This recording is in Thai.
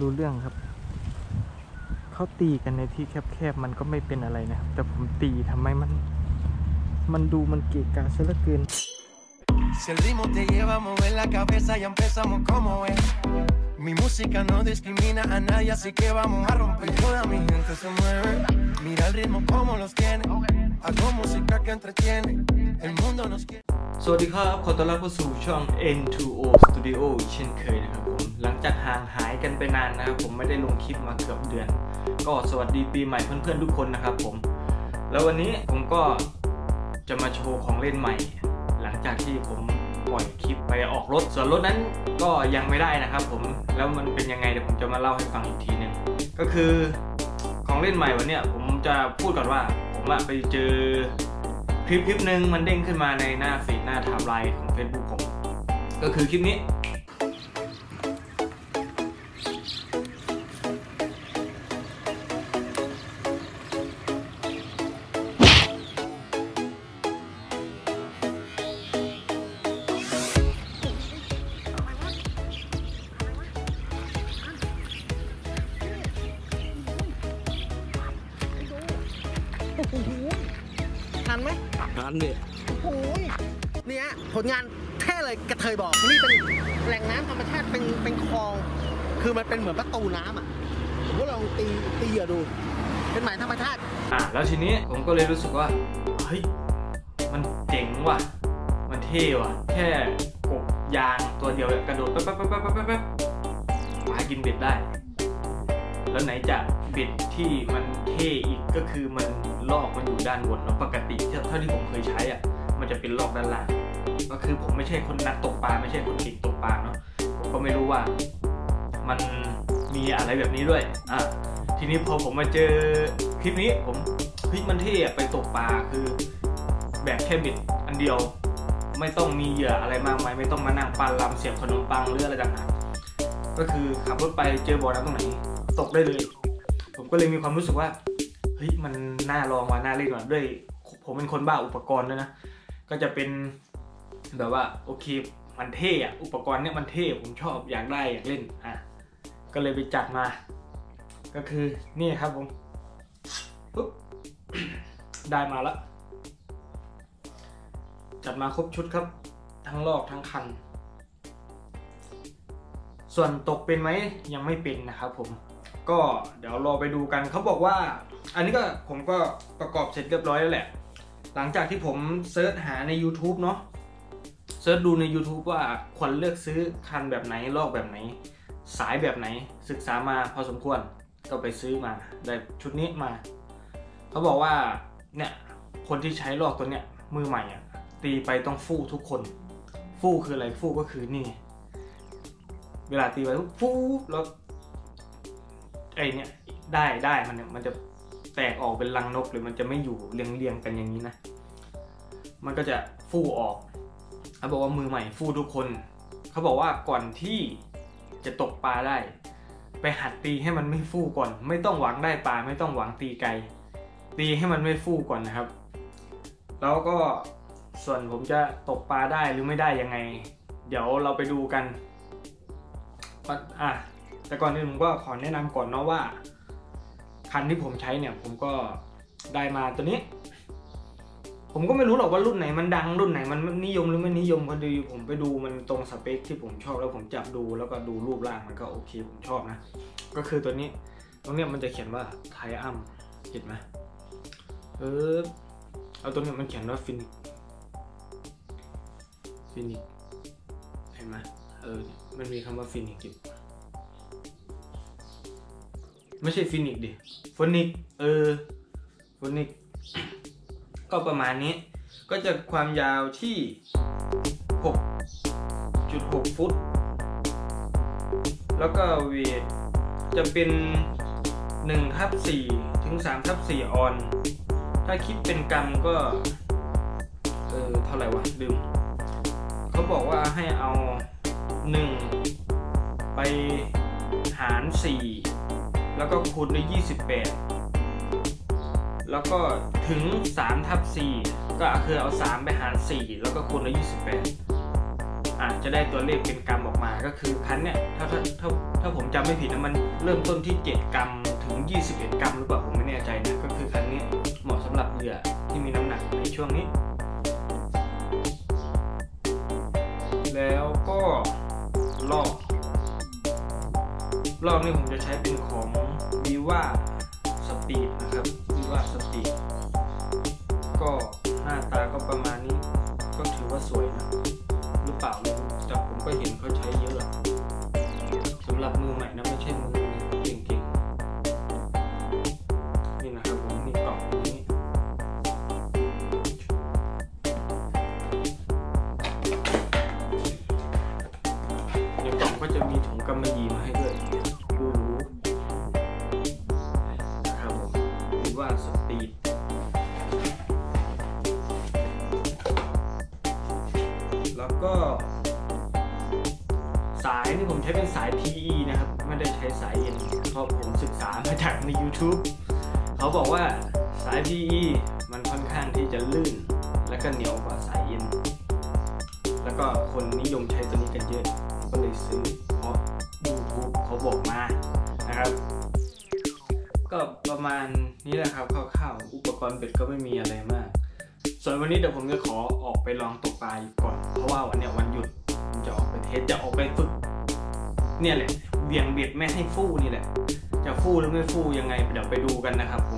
รู้เรื่องครับ เขาตีกันในที่แคบๆมันก็ไม่เป็นอะไรนะครับ แต่ผมตีทำไมมัน มันดูมันเกะกะซะเหลือเกิน Si el ritmo te lleva a mover la cabeza, ya empezamos como es. Mi música no discrimina a nadie, así que vamos a romper. Toda mi gente se mueve. Mira el ritmo como los tiene. Hago música que entretiene. El mundo nos quiere. สวัสดีครับ ขอต้อนรับเข้าสู่ช่อง N2O Studio อีกเช่นเคยนะครับผม หลังจากห่างหายกันไปนานนะครับผมไม่ได้ลงคลิปมาเกือบเดือน ก็สวัสดีปีใหม่เพื่อนๆทุกคนนะครับผม แล้ววันนี้ผมก็จะมาโชว์ของเล่นใหม่ หลังจากที่ผมปล่อยคลิปไปออกรถ ส่วนรถนั้นก็ยังไม่ได้นะครับผมแล้วมันเป็นยังไงเดี๋ยวผมจะมาเล่าให้ฟังอีกทีหนึ่งก็คือของเล่นใหม่วันนี้ผมจะพูดก่อนว่าผมอะไปเจอคลิปคลิปหนึ่งมันเด้งขึ้นมาในหน้าฟีดหน้าไทม์ไลน์ของ Facebook ผมก็คือคลิปนี้ นไหมทันเนี่ยโอ้ยเนี่ยผลงานแท้เลยกระเทยบอกนี่เป็นแหล่งน้ำธรรมชาติเป็นเป็นคลอง คือมันเป็นเหมือนประตูน้ำอะผมก็ลองตีตีเหยื่อดู เป็นหมายธรรมชาติอะแล้วทีนี้ผมก็เลยรู้สึกว่าเฮ้ยมันเจ๋งว่ะ มันเท่ว่ะ แค่กบยางตัวเดียวกระโดดแป๊บแป๊บแป๊บแป๊บแป๊บแป๊บปลากินเบ็ดได้ แล้วไหนจะเบ็ดที่มันเท่อีกก็คือมัน ลอกมันอยู่ด้านบนเนาะปกติเท่าที่ผมเคยใช้อะมันจะเป็นลอกด้านล่างก็คือผมไม่ใช่คนนักตกปลาไม่ใช่คนติดตกปลาเนาะผมก็ไม่รู้ว่ามันมีอะไรแบบนี้ด้วยอะทีนี้พอผมมาเจอคลิปนี้ผมเฮ้ยมันเท่อะไปตกปลาคือ แบบแค่บิดอันเดียว ไม่ต้องมีเหยื่ออะไรมากมายไม่ต้องมานั่งปลาลำเสียบขนมปังหรืออะไรต่างๆก็คือขับรถไปเจอบ่อน้ำตรงไหนตกได้เลย ผมก็เลยมีความรู้สึกว่า เฮ้ยมันน่าลองว่าน่าเล่นว่ะด้วย ผมเป็นคนบ้าอุปกรณ์ด้วยนะ ก็จะเป็นแบบว่าโอเคมันเท่อะอุปกรณ์เนี่ยมันเท่ผมชอบอยากได้อยากเล่นอะก็เลยไปจัดมา ก็คือนี่ครับผมปุ๊บได้มาแล้วจัดมาครบชุดครับ ทั้งลอกทั้งคัน ส่วนตกเป็นไหมยังไม่เป็นนะครับผมก็เดี๋ยวรอไปดูกันเขาบอกว่า อันนี้ก็ผมก็ประกอบเสร็จเรียบร้อยแล้วแหละ หลังจากที่ผมเซิร์ชหาใน YouTube เนาะเซิร์ชดูใน YouTube ว่าควรเลือกซื้อคันแบบไหนลอกแบบไหน สายแบบไหนศึกษามาพอสมควรก็ไปซื้อมาได้ชุดนี้มา เขาบอกว่าเนี่ยคนที่ใช้ลอกตัวเนี้ยมือใหม่อะตีไปต้องฟู่ทุกคน ฟู่คืออะไรฟู่ก็คือนี่ เวลาตีไปฟู่แล้วไอเนี่ยได้ได้มันเนี่ยมันจะ แตกออกเป็นรังนกหรือมันจะไม่อยู่เรียงๆกันอย่างนี้นะ มันก็จะฟู่ออกเขาบอกว่ามือใหม่ฟู่ทุกคน เขาบอกว่าก่อนที่จะตกปลาได้ ไปหัดตีให้มันไม่ฟู่ก่อน ไม่ต้องหวังได้ปลาไม่ต้องหวังตีไกลตีให้มันไม่ฟู่ก่อนนะครับ แล้วก็ส่วนผมจะตกปลาได้หรือไม่ได้ยังไง เดี๋ยวเราไปดูกันอะแต่ก่อนอื่นผมก็ขอแนะนำก่อนเนาะว่า คันที่ผมใช้เนี่ยผมก็ได้มาตัวนี้ ผมก็ไม่รู้หรอกว่ารุ่นไหนมันดังรุ่นไหนมันนิยมหรือไม่นิยมพอดีผมไปดูมันตรงสเปคที่ผมชอบแล้วผมจับดูแล้วก็ดูรูปร่างมันก็โอเคผมชอบนะ ก็คือตัวนี้ตรงเนี้ยมันจะเขียนว่าไทอัมเห็นไหมเออเอาตัวนี้มันเขียนว่าฟินิกฟินิกเห็นไหมเออมันมีคำว่าฟินิกอยู่ ไม่ใช่ฟินิกดิฟินิกเออฟินิกก็ประมาณนี้ ก็จะความยาวที่ 6.6 ฟุต แล้วก็เวทจะเป็น1ทับ4ถึง3ทับ4ออน ถ้าคิดเป็นกรัมก็ เออเท่าไหร่วะลืมเขาบอกว่าให้เอา 1 ไปหาร 4 แล้วก็คูณด้วย 28 แล้วก็ถึง3ทับ4ก็คือเอา 3 ไปหาร 4 แล้วก็คูณด้วย 28อ่าจะได้ตัวเลขเป็นกรัมออกมาก็คือคันเนี่ยถ้าถ้าถ้าถ้าผมจำไม่ผิดนะมันเริ่มต้นที่ 7 กรัมถึง 21 กรัมหรือเปล่าผมไม่แน่ใจนะก็คือคันนี้เหมาะสำหรับเหยื่อที่มีน้ำหนักในช่วงนี้ แล้วก็ลอก ลอกนี่ผมจะใช้เป็นของ viva speed นะครับ viva speed ก็หน้าตาก็ประมาณนี้ ก็ถือว่าสวยนะ หรือเปล่า ว่าสปีดแล้วก็ สายนี่ผมใช้เป็นสาย PE นะครับ ไม่ได้ใช้สายเอ็นเพราะผมศึกษามาจากใน YouTube เขาบอกว่าสาย PE มันค่อนข้างที่จะลื่น และก็เหนียวกว่าสายเอ็นแล้วก็คนนิยมใช้ตัวนี้กันเยอะ ก็เลยซื้อเพราะ YouTube เขาบอกมา ก็ประมาณนี้แหละครับคร่าวๆอุปกรณ์เบ็ดก็ไม่มีอะไรมาก ส่วนวันนี้เดี๋ยวผมจะขอออกไปลองตกปลาอยู่ก่อน เพราะว่าวันเนี้ยวันหยุดจะออกไปเทสจะออกไปฝึก เนี่ยแหละเบี่ยงเบ็ดไม่ให้ฟู่นี่แหละ จะฟู่หรือไม่ฟู่ยังไงเดี๋ยวไปดูกันนะครับผม